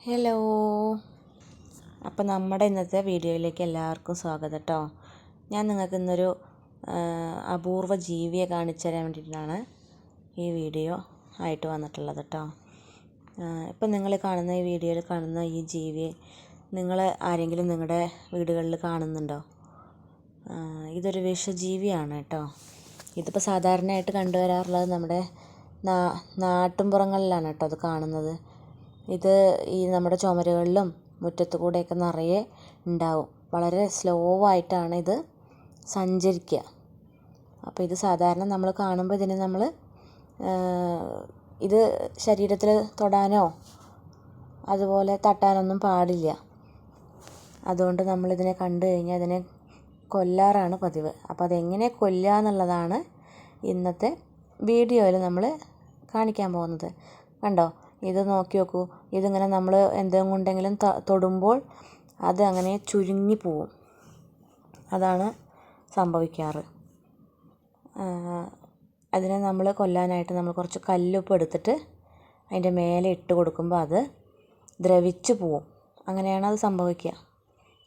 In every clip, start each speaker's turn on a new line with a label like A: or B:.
A: Hello അപ്പോൾ നമ്മുടെ ഇന്നത്തെ വീഡിയോയിലേക്ക് എല്ലാവർക്കും സ്വാഗതം കേട്ടോ ഞാൻ നിങ്ങൾക്ക് ഇന്നൊരു അപൂർവ ജീവിയെ കാണിച്ചു തരാൻ വേണ്ടിയിട്ടാണ് ഈ വീഡിയോ ആയിട്ട് വന്നിട്ടുള്ളത് കേട്ടോ ഇപ്പം നിങ്ങൾ കാണുന്ന ഈ വീഡിയോയിൽ കാണുന്ന ഈ ജീവിയെ നിങ്ങൾ ആരെങ്കിലും നിങ്ങളുടെ വീടുകളിൽ കാണുന്നുണ്ടോ? ഇതൊരു വിഷജീവിയാണ് കേട്ടോ ഇതിപ്പോൾ സാധാരണയായിട്ട് കണ്ടുവരാറുള്ളത് നമ്മുടെ നാ നാട്ടിൻപുറങ്ങളിലാണ് കേട്ടോ അത് കാണുന്നത്. ഇത് ഈ നമ്മുടെ ചുമരുകളിലും മുറ്റത്ത് കൂടെയൊക്കെ നിറയെ ഉണ്ടാവും. വളരെ സ്ലോ ആയിട്ടാണ് ഇത് സഞ്ചരിക്കുക. അപ്പോൾ ഇത് സാധാരണ നമ്മൾ കാണുമ്പോൾ ഇതിനെ നമ്മൾ ഇത് ശരീരത്തിൽ തൊടാനോ അതുപോലെ തട്ടാനൊന്നും പാടില്ല. അതുകൊണ്ട് നമ്മളിതിനെ കണ്ടു കഴിഞ്ഞാൽ ഇതിനെ കൊല്ലാറാണ് പതിവ്. അപ്പോൾ അതെങ്ങനെ കൊല്ലുക എന്നുള്ളതാണ് ഇന്നത്തെ വീഡിയോയിൽ നമ്മൾ കാണിക്കാൻ പോകുന്നത്. കണ്ടോ? ഇത് നോക്കി നോക്കൂ. ഇതിങ്ങനെ നമ്മൾ എന്തെങ്കിലും കൊണ്ടെങ്കിലും തൊടുമ്പോൾ അത് അങ്ങനെ ചുരുങ്ങി പോവും. അതാണ് സംഭവിക്കാറ്. അതിനെ നമ്മൾ കൊല്ലാനായിട്ട് നമ്മൾ കുറച്ച് കല്ലുപ്പ് എടുത്തിട്ട് അതിന്റെ മേലെ ഇട്ട് കൊടുക്കുമ്പോൾ അത് ദ്രവിച്ച് പോവും. അങ്ങനെയാണ് അത് സംഭവിക്കുക.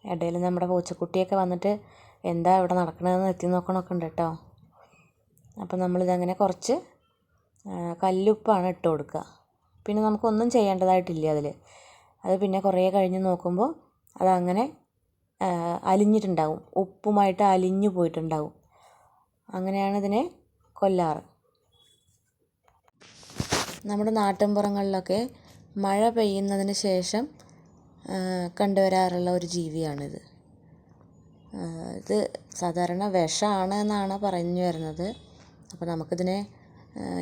A: ഇടയിൽ നമ്മുടെ പൂച്ചക്കുട്ടിയൊക്കെ വന്നിട്ട് എന്താ ഇവിടെ നടക്കണതെന്ന് എത്തി നോക്കണമൊക്കെ ഉണ്ട് കേട്ടോ. അപ്പോൾ നമ്മളിതങ്ങനെ കുറച്ച് കല്ലുപ്പാണ് ഇട്ട് കൊടുക്കുക. പിന്നെ നമുക്കൊന്നും ചെയ്യേണ്ടതായിട്ടില്ല അതിൽ. അത് പിന്നെ കുറേ കഴിഞ്ഞ് നോക്കുമ്പോൾ അതങ്ങനെ അലിഞ്ഞിട്ടുണ്ടാവും. ഉപ്പുമായിട്ട് അലിഞ്ഞു പോയിട്ടുണ്ടാവും. അങ്ങനെയാണ് ഇതിനെ കൊല്ലാറ്. നമ്മുടെ നാട്ടിൻപുറങ്ങളിലൊക്കെ മഴ പെയ്യുന്നതിന് ശേഷം കണ്ടുവരാറുള്ള ഒരു ജീവിയാണിത്. ഇത് സാധാരണ വിഷമാണ് എന്നാണ് പറഞ്ഞു വരുന്നത്. അപ്പോൾ നമുക്കിതിനെ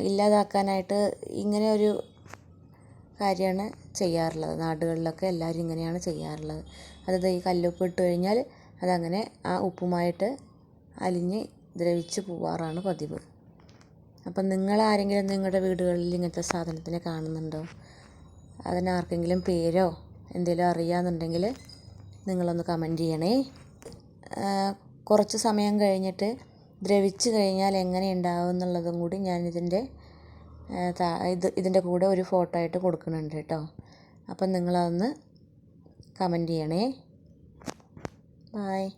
A: ഇല്ലാതാക്കാനായിട്ട് ഇങ്ങനെ ഒരു കാര്യമാണ് ചെയ്യാറുള്ളത്. നാടുകളിലൊക്കെ എല്ലാവരും ഇങ്ങനെയാണ് ചെയ്യാറുള്ളത്. അതായത് ഈ കല്ലുപ്പ് ഇട്ട് കഴിഞ്ഞാൽ അതങ്ങനെ ആ ഉപ്പുമായിട്ട് അലിഞ്ഞ് ദ്രവിച്ച് പോവാറാണ് പതിവ്. അപ്പം നിങ്ങൾ ആരെങ്കിലും നിങ്ങളുടെ വീടുകളിൽ ഇങ്ങനത്തെ സാധനത്തിനെ കാണുന്നുണ്ടോ? അതിന് ആർക്കെങ്കിലും പേരോ എന്തെങ്കിലും അറിയാമെന്നുണ്ടെങ്കിൽ നിങ്ങളൊന്ന് കമന്റ് ചെയ്യണേ. കുറച്ച് സമയം കഴിഞ്ഞിട്ട് ദ്രവിച്ച് കഴിഞ്ഞാൽ എങ്ങനെ ഉണ്ടാവും എന്നുള്ളതും കൂടി ഞാനിതിന്റെ ഇത് ഇതിന്റെ കൂടെ ഒരു ഫോട്ടോ ആയിട്ട് കൊടുക്കുന്നുണ്ട് കേട്ടോ. അപ്പം നിങ്ങളതൊന്ന് കമന്റ് ചെയ്യണേ. ബായ്